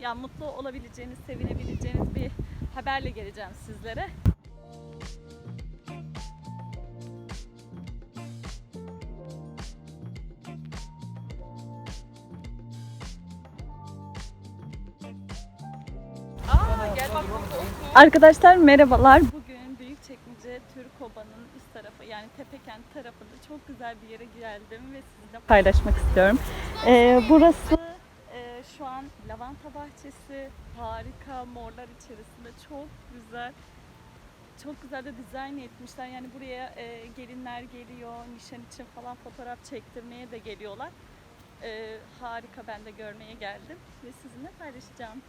yani mutlu olabileceğiniz, sevinebileceğiniz bir haberle geleceğim sizlere. Arkadaşlar merhabalar. Bugün Büyükçekmece Türkoba'nın üst tarafı yani Tepekent tarafında çok güzel bir yere geldim ve sizinle paylaşmak istiyorum. Ee, burası e, şu an lavanta bahçesi. Harika morlar içerisinde çok güzel. Çok güzel de dizayn etmişler. Yani buraya e, gelinler geliyor, nişan için falan fotoğraf çektirmeye de geliyorlar. Ee, harika ben de görmeye geldim ve sizinle paylaşacağım.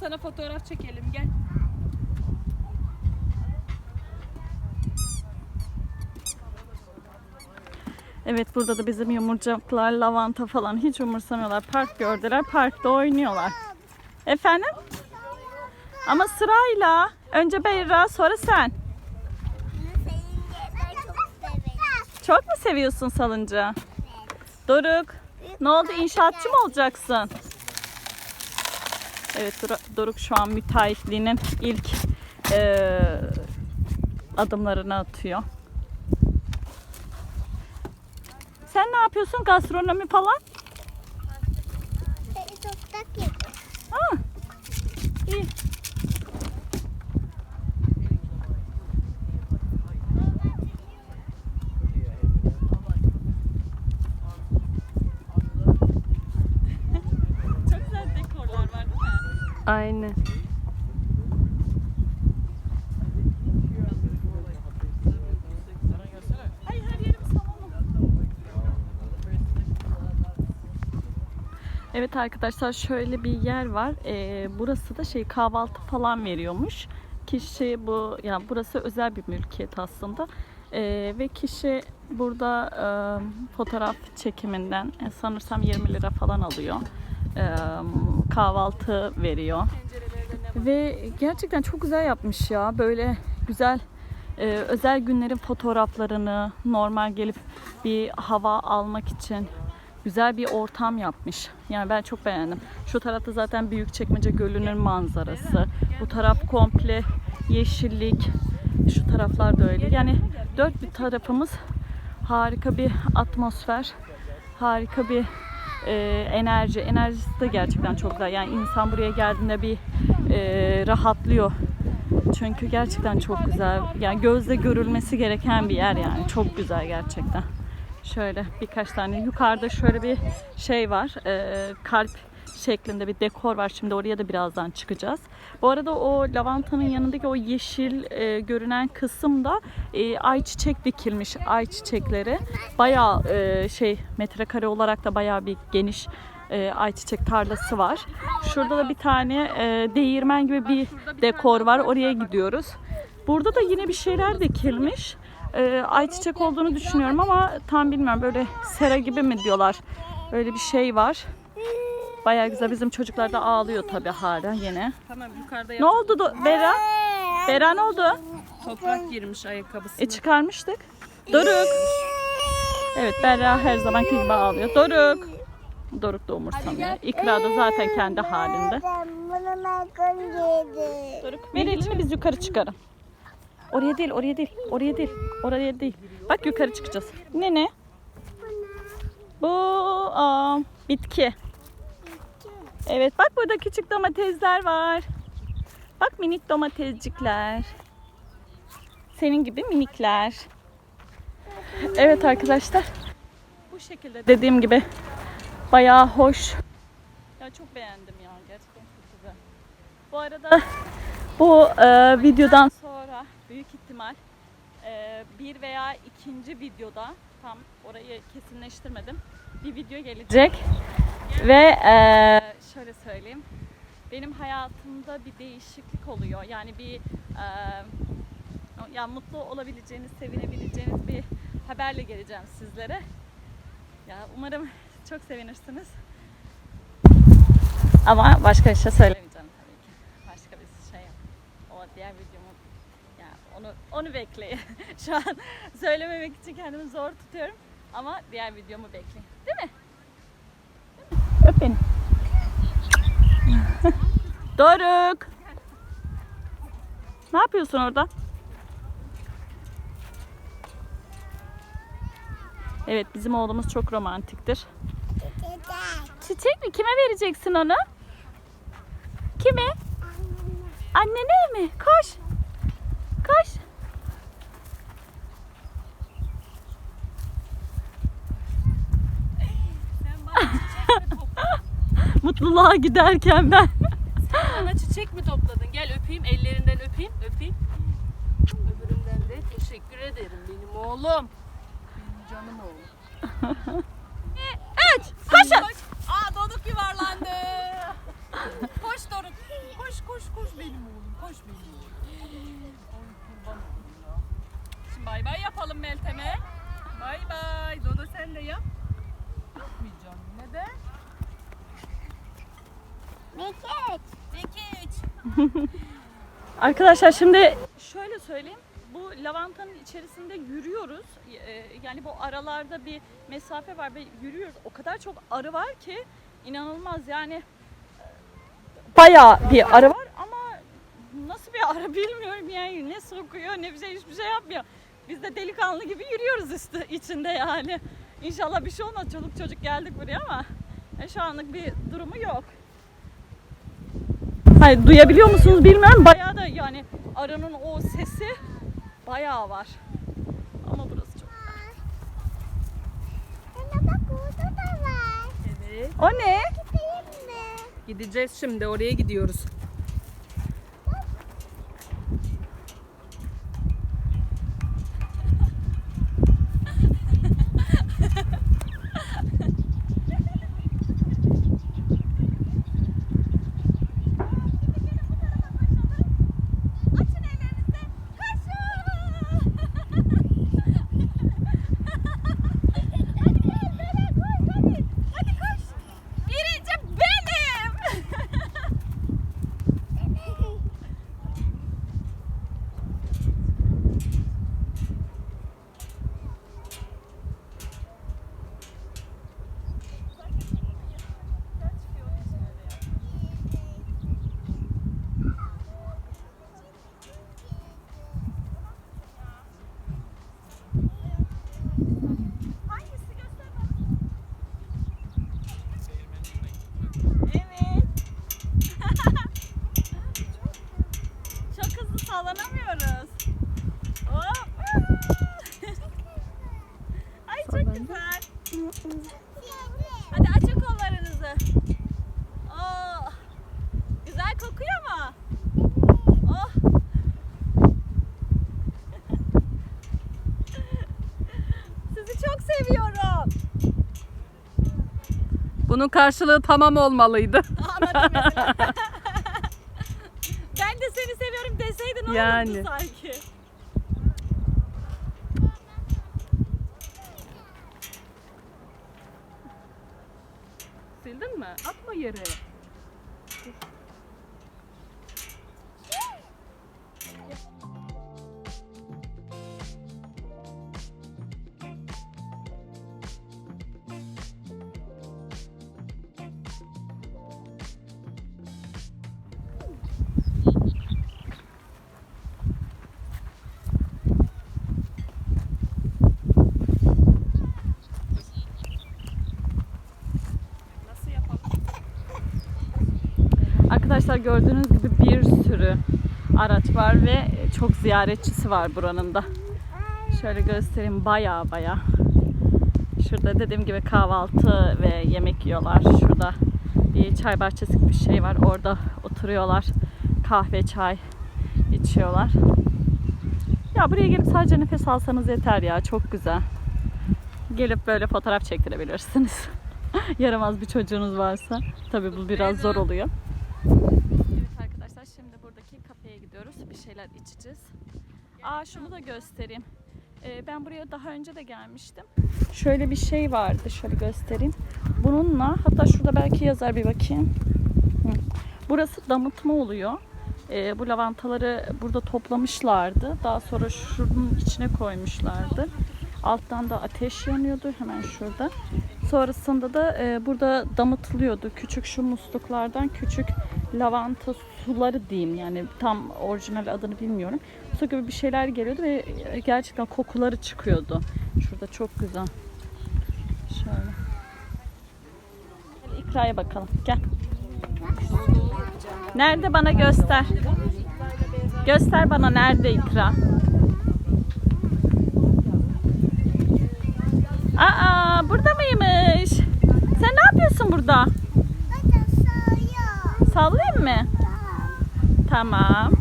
Sana fotoğraf çekelim gel. Evet burada da bizim yumurcaklar, lavanta falan hiç umursamıyorlar. Park gördüler, parkta oynuyorlar. Efendim? Ama sırayla. Önce Beyra, sonra sen. Çok mu seviyorsun salıncağı? Doruk, ne oldu? İnşaatçı mı olacaksın? Evet, Doruk şu an müteahhitliğinin ilk eee, adımlarını atıyor. Sen ne yapıyorsun? Gastronomi falan? Ha. İyi. Çok güzel dekorlar var değil mi? Aynen. Evet arkadaşlar şöyle bir yer var. Ee, burası da şey kahvaltı falan veriyormuş. Kişi bu yani burası özel bir mülkiyet aslında. Ee, ve kişi burada e, fotoğraf çekiminden e, sanırsam 20 lira falan alıyor. Kahvaltı veriyor. Ve gerçekten çok güzel yapmış ya. Böyle güzel e, özel günlerin fotoğraflarını normal gelip bir hava almak için güzel bir ortam yapmış. Yani ben çok beğendim. Şu tarafta zaten Büyükçekmece Gölü'nün manzarası. Bu taraf komple yeşillik. Şu taraflar da öyle. Yani dört bir tarafımız harika bir atmosfer. Harika bir e, enerji. Enerjisi de gerçekten çok güzel. Yani insan buraya geldiğinde bir e, rahatlıyor. Çünkü gerçekten çok güzel. Yani gözle görülmesi gereken bir yer yani. Çok güzel gerçekten. Şöyle birkaç tane yukarıda şöyle bir şey var. e, kalp şeklinde bir dekor var. Şimdi oraya da birazdan çıkacağız. Bu arada o lavantanın yanındaki o yeşil e, görünen kısımda e, ayçiçek dikilmiş. Ayçiçekleri bayağı e, şey metrekare olarak da bayağı bir geniş e, ayçiçek tarlası var. Şurada da bir tane e, değirmen gibi bir dekor var. Oraya gidiyoruz. Burada da yine bir şeyler dikilmiş. E, ayçiçek olduğunu düşünüyorum ama tam bilmiyorum. Böyle sera gibi mi diyorlar. Öyle bir şey var. Bayağı güzel. Bizim çocuklar da ağlıyor tabii hala yine. Tamam yukarıda Ne oldu do- Bera? Bera ne oldu? toprak girmiş ayakkabısına. E çıkarmıştık. Doruk. Evet Berra her zamanki gibi ağlıyor. Doruk. Doruk da umursamıyor. İkra da zaten kendi halinde. Doruk ver elini biz yukarı çıkarım. Oraya değil, oraya değil, oraya değil, oraya değil. Bak yukarı çıkacağız. Ne ne? Bu aa, bitki. Evet bak burada küçük domatesler var. Bak minik domatescikler. Senin gibi minikler. Evet arkadaşlar. Bu şekilde dediğim gibi bayağı hoş. Ya çok beğendim ya gerçekten çok güzel. Bu arada bu e, videodan sonra büyük ihtimal e, bir veya ikinci videoda tam orayı kesinleştirmedim. Bir video gelecek ve e, şöyle söyleyeyim. Benim hayatımda bir değişiklik oluyor. Yani bir e, ya mutlu olabileceğiniz, sevinebileceğiniz bir haberle geleceğim sizlere. Ya umarım çok sevinirsiniz. Ama başka bir şey söylemeyeceğim tabii ki. Başka bir şey o diğer videomu ya onu onu bekleyin. Şu an söylememek için kendimi zor tutuyorum ama diğer videomu bekleyin. Değil mi? Öp. Doruk. Ne yapıyorsun orada? Evet bizim oğlumuz çok romantiktir. Çiçek mi? Kime vereceksin onu? Kime? Annene mi? Koş. Sen bana çiçek mi topladın? Mutluluğa giderken ben. Bana çiçek mi topladın? Gel öpeyim, ellerinden öpeyim, öpeyim. Öbüründen de teşekkür ederim benim oğlum. Benim canım oğlum. Üç. Koşun. Koş. Aa Doruk yuvarlandı. koş Doruk. Koş koş koş benim oğlum. Koş benim oğlum. Şimdi bay bay yapalım Meltem'e. Bay bay. Dodo sen de yap. Yapmayacağım. Neden? Zekiç. Arkadaşlar şimdi şöyle söyleyeyim. Bu lavantanın içerisinde yürüyoruz. Ee, Yani bu aralarda bir mesafe var ve yürüyoruz. O kadar çok arı var ki inanılmaz yani bayağı bir arı var ama nasıl bir arı bilmiyorum yani ne sokuyor ne bir şey hiçbir şey yapmıyor. Biz de delikanlı gibi yürüyoruz üstü içinde yani. İnşallah bir şey olmaz. Çoluk çocuk geldik buraya ama e, şu anlık bir durumu yok. Hayır, duyabiliyor musunuz bilmiyorum. Bayağı da yani arının o sesi bayağı var. Ama burası çok. Evet. O ne? Gideceğiz şimdi. Oraya gidiyoruz. Birinci benim. Hangisi göster bana. Evet. Çok hızlı sallanamıyoruz. Hop. Ay çok güzel. Hadi açın kollarınızı. Oh. Güzel kokuyor mu? Oh. Sizi çok seviyorum. Bunun karşılığı tamam olmalıydı. Ben de seni seviyorum deseydin Yani. olurdu sanki. Sildin mi? Atma yere. Arkadaşlar gördüğünüz gibi bir sürü araç var ve çok ziyaretçisi var buranın da. Şöyle göstereyim baya baya. Şurada dediğim gibi kahvaltı ve yemek yiyorlar. Şurada bir çay bahçesi bir şey var. Orada oturuyorlar. Kahve, çay içiyorlar. Ya buraya gelip sadece nefes alsanız yeter ya. Çok güzel. Gelip böyle fotoğraf çektirebilirsiniz. Yaramaz bir çocuğunuz varsa. Tabii bu biraz zor oluyor. Evet arkadaşlar şimdi buradaki kafeye gidiyoruz. Bir şeyler içeceğiz. Aa şunu da göstereyim. Ee, ben buraya daha önce de gelmiştim. Şöyle bir şey vardı. Şöyle göstereyim. Bununla hatta şurada belki yazar bir bakayım. Burası damıtma oluyor. Ee, bu lavantaları burada toplamışlardı. Daha sonra şunun içine koymuşlardı. Alttan da ateş yanıyordu hemen şurada. Sonrasında da e, burada damıtılıyordu. Küçük şu musluklardan küçük lavanta suları diyeyim yani tam orijinal adını bilmiyorum. Su gibi bir şeyler geliyordu ve e, gerçekten kokuları çıkıyordu. Şurada çok güzel. Şöyle. Gel ikraya bakalım. Gel. Nerede bana göster. Göster bana nerede ikra. Aa burada mıymış? Sen ne yapıyorsun burada? Sallayayım mı? Tamam.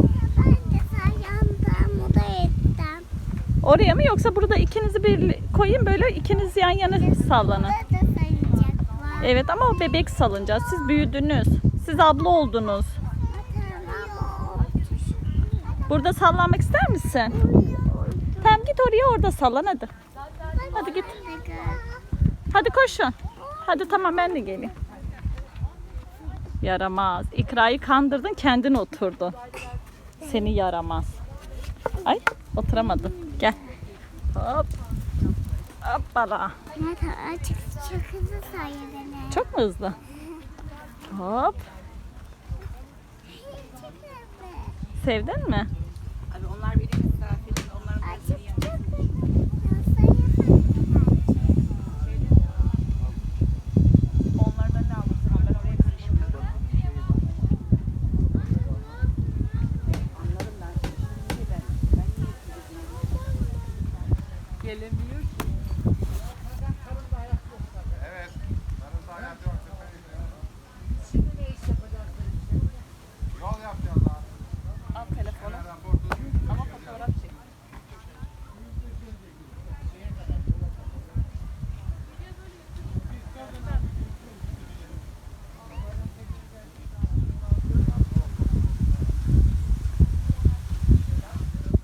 Oraya mı yoksa burada ikinizi bir koyayım böyle ikiniz yan yana sallanın. Evet ama o bebek salınacağız. Siz büyüdünüz. Siz abla oldunuz. Burada sallanmak ister misin? Tamam git oraya orada sallan hadi. Hadi koşun. Hadi tamam ben de geleyim. Yaramaz. İkrayı kandırdın kendin oturdun. Seni yaramaz. Ay oturamadın. Gel. Hop. Hoppala. Açık çok hızlı sayılır. Çok mu hızlı? Hop. Sevdin mi? Abi onlar benim misafirim. Onların da Açık yani. çok hızlı Onlardan ne almışsın? Ben oraya karışmıyorum. Anladım ben. Şimdi ben. Ben niye Gelemiyor ki. Şimdi ne iş yapacaksın? Yol yapacağız lan. Al telefonu. Raportu. Ama fotoğraf çek.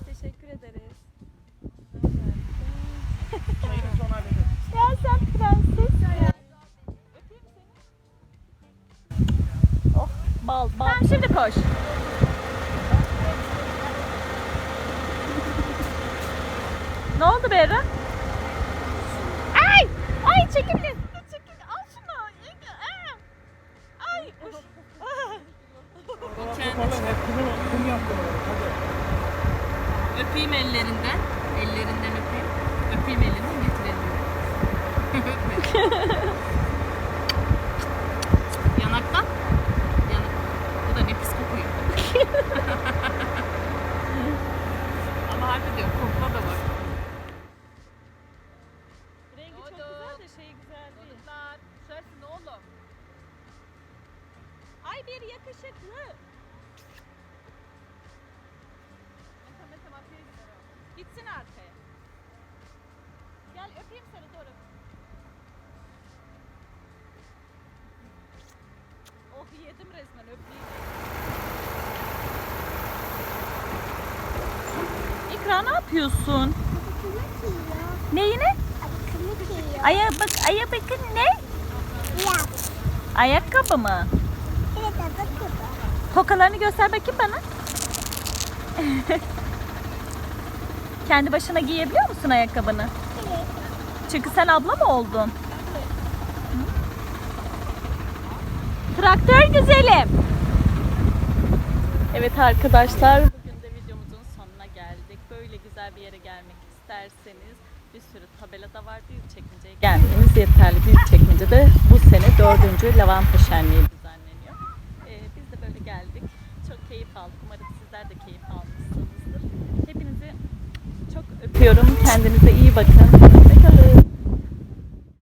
Teşekkür ederiz. Çayını sonra verin. Ya sen prenses. Oh bal bal. Tamam şimdi koş. ne oldu Berra? Ay! Ay çekil. Çekil. Al şunu. Aa! Ay. Öpeyim ellerinden. Ellerinden öpeyim. Öpeyim elinden getirelim. Yanaktan. Yanak. Bu da ne pis kokuyor. Ama harbi diyor kokla da bak. Rengi çok güzel de şeyi güzel değil. Çocuklar düşersin oğlum. Ay bir yakışıklı. Mete Mete arkaya gider o. Gitsin arkaya. Gel öpeyim seni Doruk. Yedim resmen öpeyim. İkra ne yapıyorsun? Neyine? Aya bak aya bakın ne? Ayakkabı mı? Tokalarını göster bakayım bana. Kendi başına giyebiliyor musun ayakkabını? Çünkü sen abla mı oldun? Traktör güzelim. Evet arkadaşlar. Bugün de videomuzun sonuna geldik. Böyle güzel bir yere gelmek isterseniz bir sürü tabela da var. Büyükçekmece'ye gelmeniz yeterli. Büyükçekmece'de bu sene dördüncü lavanta şenliği düzenleniyor. Ee, biz de böyle geldik. Çok keyif aldık. Umarım sizler de keyif almışsınızdır. Hepinizi çok öpüyorum. Kendinize iyi bakın.